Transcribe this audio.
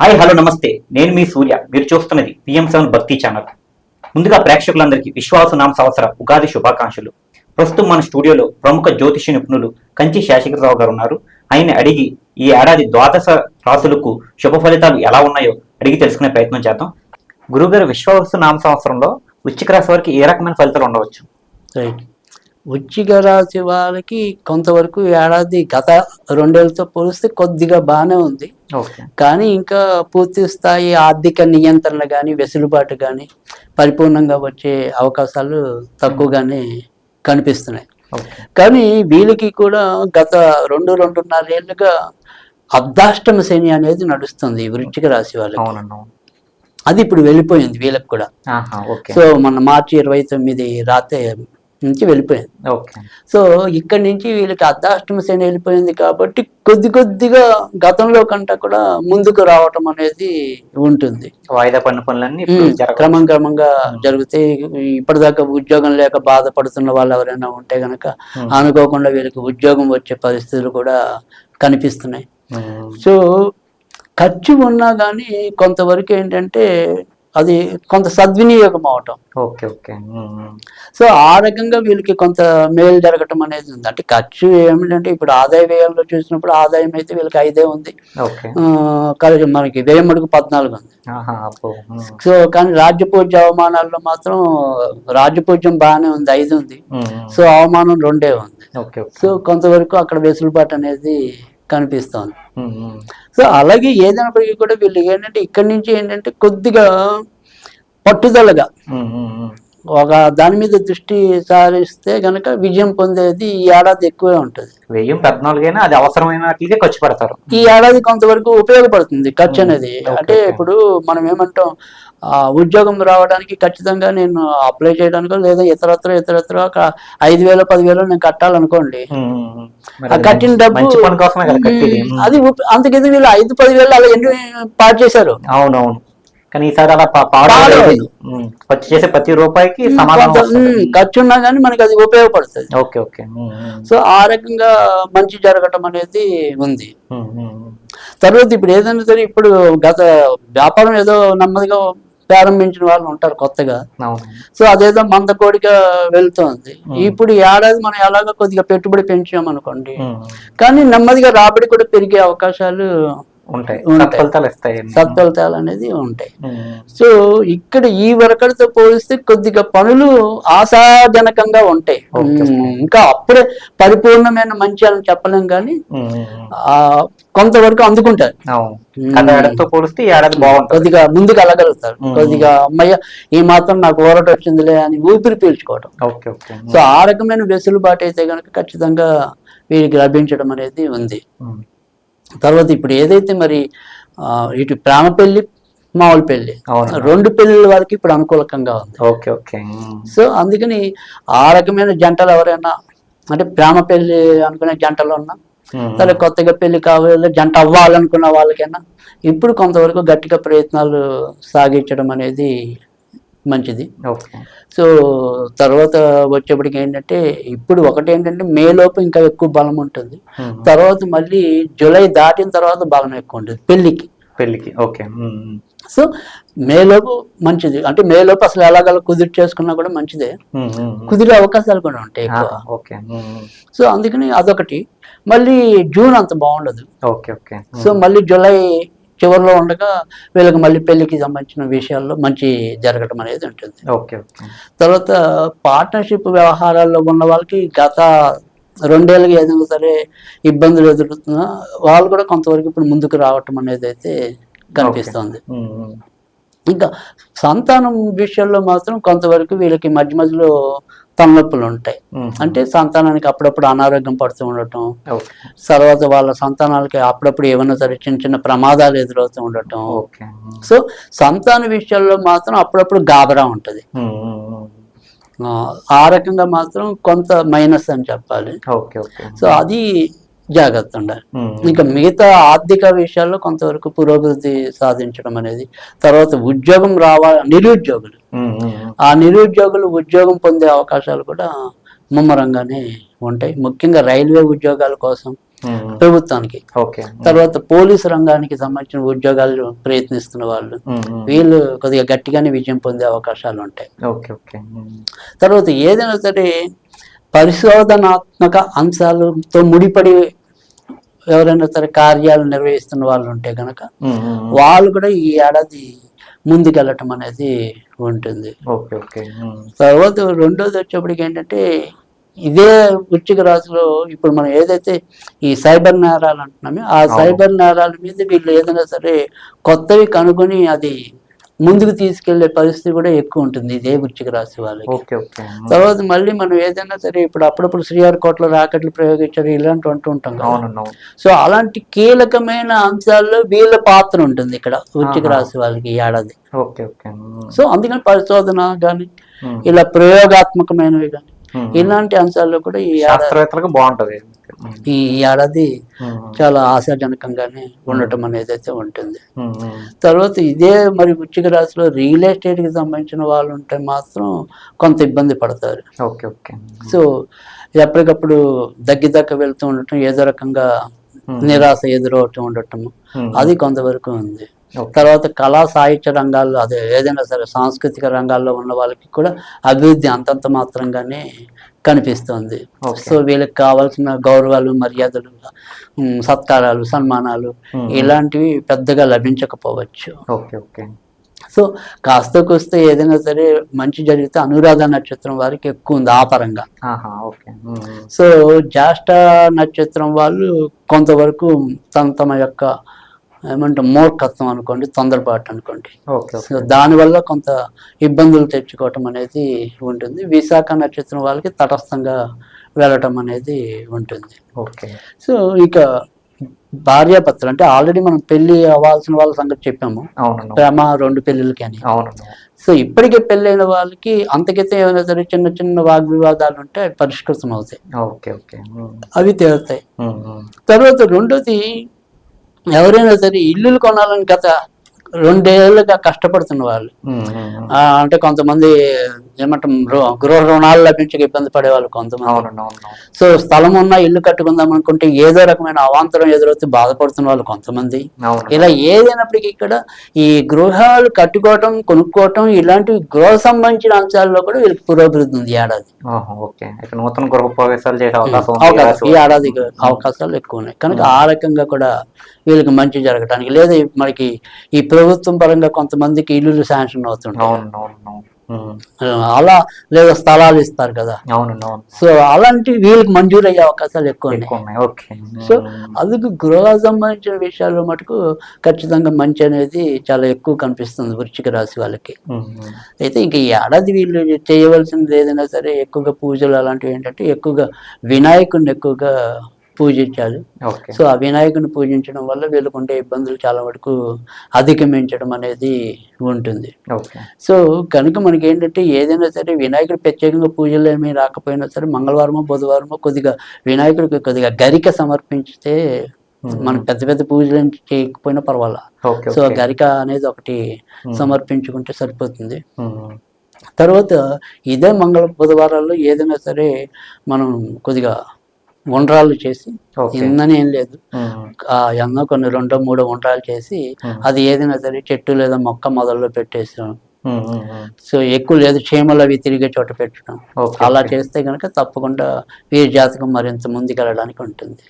Hi hello నమస్తే. నేను మీ సూర్య. మీరు చూస్తున్నది పిఎం సెవెన్ భక్తి ఛానల్. ముందుగా ప్రేక్షకులందరికీ విశ్వాసనామ సంవత్సర ఉగాది శుభాకాంక్షలు. ప్రస్తుతం మన స్టూడియోలో ప్రముఖ జ్యోతిష నిపుణులు కంచి శేషగిరిరావు గారు ఉన్నారు. ఆయన అడిగి ఈ ఏడాది ద్వాదశ రాసులకు శుభ ఫలితాలు ఎలా ఉన్నాయో అడిగి తెలుసుకునే ప్రయత్నం చేద్దాం. గురుగారు విశ్వాస నామ సంవత్సరంలో ఉచ్చిక రాశి వారికి ఏ రకమైన ఫలితాలు ఉండవచ్చు? రైట్. వృచ్చిక రాశి వాళ్ళకి కొంతవరకు ఏడాది గత రెండేళ్ళతో పోలిస్తే కొద్దిగా బాగానే ఉంది. కానీ ఇంకా పూర్తి స్థాయి ఆర్థిక నియంత్రణ కానీ వెసులుబాటు కానీ పరిపూర్ణంగా వచ్చే అవకాశాలు తక్కువగానే కనిపిస్తున్నాయి. కానీ వీళ్ళకి కూడా గత రెండు రెండున్నర ఏళ్ళుగా అర్ధాష్టమ శని అనేది నడుస్తుంది ఈ వృశ్చిక రాశి వాళ్ళకి. అది ఇప్పుడు వెళ్ళిపోయింది వీళ్ళకి కూడా. సో మన మార్చి ఇరవై తొమ్మిది రాత్రి నుంచి వెళ్ళిపోయింది సో ఇక్కడి నుంచి వీళ్ళకి అర్ధాష్టమ శని వెళ్ళిపోయింది కాబట్టి కొద్ది కొద్దిగా గతంలో కంటే కూడా ముందుకు రావటం అనేది ఉంటుంది వాయిదా పన్ను పనులన్నీ. క్రమం క్రమంగా జరిగితే ఇప్పటిదాకా ఉద్యోగం లేక బాధపడుతున్న వాళ్ళు ఎవరైనా ఉంటే గనక. అనుకోకుండా వీళ్ళకి ఉద్యోగం వచ్చే పరిస్థితులు కూడా కనిపిస్తున్నాయి. సో ఖర్చు ఉన్నా కానీ కొంతవరకు ఏంటంటే అది కొంత సద్వినియోగం అవటం ఓకే. ఓకే. సో ఆ రకంగా వీళ్ళకి కొంత మేలు జరగటం అనేది ఉంది. అంటే ఖర్చు ఏమిటంటే ఇప్పుడు ఆదాయ వ్యయంలో చూసినప్పుడు ఆదాయం అయితే వీళ్ళకి ఐదే ఉంది. కానీ మనకి వ్యయం మటుకు పద్నాలుగు ఉంది. సో కానీ రాజ్యపూజ్య అవమానాల్లో మాత్రం రాజ్యపూజ్యం బాగానే ఉంది ఐదు ఉంది. సో అవమానం రెండే ఉంది. సో కొంతవరకు అక్కడ వెసులుబాటు అనేది కనిపిస్తోంది. సో అలాగే ఏదైనప్పటికీ కూడా వీళ్ళు ఏంటంటే ఇక్కడి నుంచి ఏంటంటే కొద్దిగా పట్టుదలగా. ఒక దాని మీద దృష్టి సారిస్తే గనక విజయం పొందేది ఈ ఏడాది ఎక్కువే ఉంటుంది వెయ్యి పద్నాలుగైనా అది అవసరమైన ఖర్చు పెడతారు ఈ ఏడాది కొంతవరకు ఉపయోగపడుతుంది ఖర్చు అనేది అంటే. ఇప్పుడు మనం ఏమంటాం ఉద్యోగం రావడానికి ఖచ్చితంగా నేను అప్లై చేయడానికో లేదా ఇతరత్ర ఇతరత్ర ఒక ఐదు వేలు పదివేలు నేను కట్టాలనుకోండి. కట్టిన డబ్బు అది అంతకింద వీళ్ళు ఐదు పదివేలు అలా ఎన్ని పాటు చేశారు? అవునవును. కానీ ఈసారి అలా పా- పాడు పాడు. లేదు. ఉమ్. ఖర్చు చేసే ప్రతి రూపాయికి సమాధానం ఖర్చు ఉన్నా కానీ మనకి అది ఉపయోగపడుతుంది. Okay okay. సో ఆ రకంగా మంచి జరగటం అనేది ఉంది. తర్వాత ఇప్పుడు ఏదైనా సరే ఇప్పుడు గత వ్యాపారం ఏదో నెమ్మదిగా ప్రారంభించిన వాళ్ళు ఉంటారు కొత్తగా. సో అదేదో మందకోడిగా వెళ్తోంది. ఇప్పుడు ఏడాది మనం ఎలాగో కొద్దిగా పెట్టుబడి పెంచాం అనుకోండి ఉమ్, కానీ నెమ్మదిగా రాబడి కూడా పెరిగే అవకాశాలు ఉంటాయి. సత్ఫలితాలు ఇస్తాయి. సత్ఫలితాలు అనేది ఉంటాయి. సో ఇక్కడ ఈ వరకడితో పోలిస్తే కొద్దిగా పనులు ఆశాజనకంగా ఉంటాయి. ఇంకా అప్పుడే పరిపూర్ణమైన మంచి అని చెప్పలేం కానీ కొంతవరకు అందుకుంటారు. ఏడాదితో పోలిస్తే ఈ ఏడాది బాగుంటుంది. కొద్దిగా ముందుకు వెళ్ళగలుగుతారు. కొద్దిగా అమ్మయ్య ఈ మాత్రం నాకు ఊరట వచ్చిందిలే అని ఊపిరి పీల్చుకోవడం సో ఆ రకమైన వెసులుబాటు అయితే కనుక ఖచ్చితంగా వీరికి లభించడం అనేది ఉంది. తర్వాత ఇప్పుడు ఏదైతే మరి ఇటు ప్రేమ పెళ్ళి. మామూలు పెళ్ళి రెండు పెళ్ళిల వారికి ఇప్పుడు అనుకూలకంగా ఉంది. Okay okay. సో అందుకని ఆ రకమైన జంటలు ఎవరైనా అంటే ప్రేమ పెళ్ళి అనుకునే జంటలు ఉన్నా లేదా కొత్తగా పెళ్ళి కావాలి జంట అవ్వాలనుకున్న వాళ్ళకైనా ఇప్పుడు కొంతవరకు గట్టిగా ప్రయత్నాలు సాగించడం అనేది మంచిది. సో తర్వాత వచ్చేప్పటికి ఏంటంటే ఇప్పుడు ఒకటి ఏంటంటే మే లోపు ఇంకా ఎక్కువ బలం ఉంటుంది. తర్వాత మళ్ళీ జూలై దాటిన తర్వాత బలం ఎక్కువ ఉంటుంది పెళ్ళికి పెళ్ళికి ఓకే. సో మేలోపు మంచిది. అంటే మేలోపు అసలు ఎలాగలా కుదిరి చేసుకున్నా కూడా మంచిదే. కుదిరే అవకాశాలు కూడా ఉంటాయి ఓకే. సో అందుకని అదొకటి. మళ్ళీ జూన్ అంత బాగుండదు. Okay okay. సో మళ్ళీ జూలై చివరిలో ఉండగా వీళ్ళకి మళ్ళీ పెళ్ళికి సంబంధించిన విషయాల్లో మంచి జరగడం అనేది ఉంటుంది. ఓకే తర్వాత పార్ట్నర్షిప్ వ్యవహారాల్లో ఉన్న వాళ్ళకి గత రెండేళ్ళకి ఏదైనా సరే ఇబ్బందులు ఎదురుతున్నా వాళ్ళు కూడా కొంతవరకు ఇప్పుడు ముందుకు రావటం అనేది అయితే కనిపిస్తుంది. ఇంకా సంతానం విషయంలో మాత్రం కొంతవరకు వీళ్ళకి మధ్య మధ్యలో తలనొప్పులు ఉంటాయి. అంటే సంతానానికి అప్పుడప్పుడు అనారోగ్యం పడుతూ ఉండటం తర్వాత వాళ్ళ సంతానాలకి అప్పుడప్పుడు ఏమైనా సరే చిన్న చిన్న ప్రమాదాలు ఎదురవుతూ ఉండటం. సో సంతాన విషయాల్లో మాత్రం అప్పుడప్పుడు గాబరా ఉంటుంది. ఆ, రకంగా మాత్రం కొంత మైనస్ అని చెప్పాలి. సో అది జాగ్రత్త ఉండాలి. ఇంకా మిగతా ఆర్థిక విషయాల్లో కొంతవరకు పురోగతి సాధించడం అనేది తర్వాత ఉద్యోగం రావాలి నిరుద్యోగులు. ఆ నిరుద్యోగులు ఉద్యోగం పొందే అవకాశాలు కూడా ముమ్మరంగానే ఉంటాయి. ముఖ్యంగా రైల్వే ఉద్యోగాల కోసం ప్రభుత్వానికి. తర్వాత పోలీసు రంగానికి సంబంధించిన ఉద్యోగాలు ప్రయత్నిస్తున్న వాళ్ళు వీళ్ళు కొద్దిగా గట్టిగానే విజయం పొందే అవకాశాలు ఉంటాయి. Okay okay. ఉమ్, తర్వాత ఏదైనా సరే పరిశోధనాత్మక అంశాలతో ముడిపడి ఎవరైనా సరే కార్యాలు నిర్వహిస్తున్న వాళ్ళు ఉంటే కనుక ఉమ్, వాళ్ళు కూడా ఈ ఏడాది ముందుకెళ్ళటం అనేది ఉంటుంది. తర్వాత రెండోది వచ్చేప్పటికి ఏంటంటే ఇదే వృశ్చిక రాశిలో ఇప్పుడు మనం ఏదైతే ఈ సైబర్ నేరాలు అంటున్నామో ఆ సైబర్ నేరాల మీద వీళ్ళు ఏదైనా సరే కొత్తవి కనుగొని అది ముందుకు తీసుకెళ్ళే పరిస్థితి కూడా ఎక్కువ ఉంటుంది ఇదే వృశ్చిక రాశి వాళ్ళకి. తర్వాత మళ్ళీ మనం ఏదైనా సరే ఇప్పుడు అప్పుడప్పుడు శ్రీహరికోటలో రాకెట్లు ప్రయోగించారు ఇలాంటివి అంటూ ఉంటాం సో అలాంటి కీలకమైన అంశాల్లో వీళ్ళ పాత్ర ఉంటుంది ఇక్కడ ఆహా. రాశి వాళ్ళకి ఈ ఏడాది. Okay okay. ఉమ్, సో అందుకని పరిశోధన కానీ ఇలా ప్రయోగాత్మకమైనవి కానీ ఇలాంటి అంశాల్లో కూడా ఈ శాస్త్రవేత్తలకు బాగుంటది. ఈ ఏడాది చాలా ఆశాజనకంగానే ఉండటం అనేది అయితే ఉంటుంది తర్వాత ఇదే మరి వృశ్చిక రాశిలో రియల్ ఎస్టేట్కి సంబంధించిన వాళ్ళు ఉంటే మాత్రం కొంత ఇబ్బంది పడతారు. Okay okay. సో ఎప్పటికప్పుడు దగ్గి దగ్గ వెళ్తూ ఉండటం ఏదో రకంగా నిరాశ ఎదురవటం ఉండటం అది కొంతవరకు ఉంది. తర్వాత కళా సాహిత్య రంగాల్లో అదే ఏదైనా సరే సాంస్కృతిక రంగాల్లో ఉన్న వాళ్ళకి కూడా అభివృద్ధి అంతంత మాత్రంగానే కనిపిస్తుంది. సో వీళ్ళకి కావాల్సిన గౌరవాలు మర్యాదలు సత్కారాలు సన్మానాలు ఇలాంటివి పెద్దగా లభించకపోవచ్చు. Okay okay. సో కాస్త కూస్తే ఏదైనా సరే మంచి జరిగితే అనురాధ నక్షత్రం వారికి ఎక్కువ ఉంది ఆ పరంగా. సో జ్యేష్ఠ నక్షత్రం వాళ్ళు కొంతవరకు తమ తమ యొక్క ఏమంటే మూర్ఖత్వం అనుకోండి తొందరపాటు అనుకోండి. సో దానివల్ల కొంత ఇబ్బందులు తెచ్చుకోవటం అనేది ఉంటుంది. విశాఖ నక్షత్రం వాళ్ళకి తటస్థంగా వెళ్ళటం అనేది ఉంటుంది. ఓకే. సో ఇక భార్యాభర్తలు అంటే ఆల్రెడీ మనం పెళ్ళి అవ్వాల్సిన వాళ్ళ సంగతి చెప్పాము. ప్రేమ రెండు పెళ్ళిళ్ళకి అని. సో ఇప్పటికే పెళ్ళైన వాళ్ళకి అంతకైతే ఏమైనా సరే చిన్న చిన్న వాగ్వివాదాలు ఉంటే పరిష్కృతం అవుతాయి ఓకే ఓకే. ఉమ్, అవి తేలుతాయి. తర్వాత రెండోది ఎవరైనా సరే ఇల్లులు కొనాలని గత రెండేళ్ళుగా కష్టపడుతున్న వాళ్ళు. అంటే కొంతమంది ఏమంటాం రు- గృహ రుణాలు లభించక ఇబ్బంది పడే వాళ్ళు కొంతమంది సో స్థలం ఉన్న ఇల్లు కట్టుకుందాం అనుకుంటే ఏదో రకమైన అవాంతరం ఎదురవుతూ బాధపడుతున్న వాళ్ళు కొంతమంది ఇలా ఏదైనప్పటికీ ఇక్కడ ఈ గృహాలు కట్టుకోవటం కొనుక్కోవటం ఇలాంటి గృహ సంబంధించిన అంశాల్లో కూడా వీళ్ళకి పురోభివృద్ధి ఉంది ఏడాది. నూతన గృహ ప్రవేశాలు చేసే అవకాశం ఉంది. ఈ. ఏడాది అవకాశాలు ఎక్కువ ఉన్నాయి. కనుక ఆ రకంగా కూడా వీళ్ళకి మంచి జరగటానికి లేదా మనకి ఈ ప్రభుత్వం పరంగా కొంతమందికి ఇల్లులు శాంక్షన్ అవుతుంటాయి. అలా లేదా స్థలాలు ఇస్తారు కదా. అవును. సో అలాంటి వీళ్ళకి మంజూరు అయ్యే అవకాశాలు ఎక్కువ ఉన్నాయి. సో అందుకు గృహ సంబంధించిన విషయాల్లో మటుకు ఖచ్చితంగా మంచి అనేది చాలా ఎక్కువ కనిపిస్తుంది వృశ్చిక రాశి వాళ్ళకి. అయితే ఇంక ఈ ఏడాది వీళ్ళు చేయవలసింది ఏదైనా సరే ఎక్కువగా పూజలు అలాంటివి ఏంటంటే ఎక్కువగా వినాయకుడిని ఎక్కువగా పూజించాలి. సో ఆ వినాయకుడిని పూజించడం వల్ల వీళ్ళకు ఉండే ఇబ్బందులు చాలా వరకు అధిగమించడం అనేది ఉంటుంది. సో కనుక మనకి ఏంటంటే ఏదైనా సరే వినాయకుడు ప్రత్యేకంగా పూజలు ఏమీ రాకపోయినా సరే మంగళవారమో బుధవారమో కొద్దిగా వినాయకుడికి కొద్దిగా గరిక సమర్పించితే మనకు పెద్ద పెద్ద పూజలు చేయకపోయినా పర్వాలా. సో గరిక అనేది ఒకటి సమర్పించుకుంటే సరిపోతుంది. తర్వాత ఇదే మంగళ బుధవారాల్లో ఏదైనా సరే మనం కొద్దిగా ఉండ్రాళ్ళు చేసి ఎన్నని ఏం లేదు. ఎన్నో కొన్ని రెండో మూడో ఉండ్రాలు చేసి అది ఏదైనా సరే చెట్టు లేదా మొక్క మొదల్లో పెట్టేసాం. సో ఎక్కువ లేదు చీమలు అవి తిరిగే చోట పెట్టడం. అలా. చేస్తే కనుక తప్పకుండా వీరి జాతకం మరింత ముందుకెళ్ళడానికి ఉంటుంది.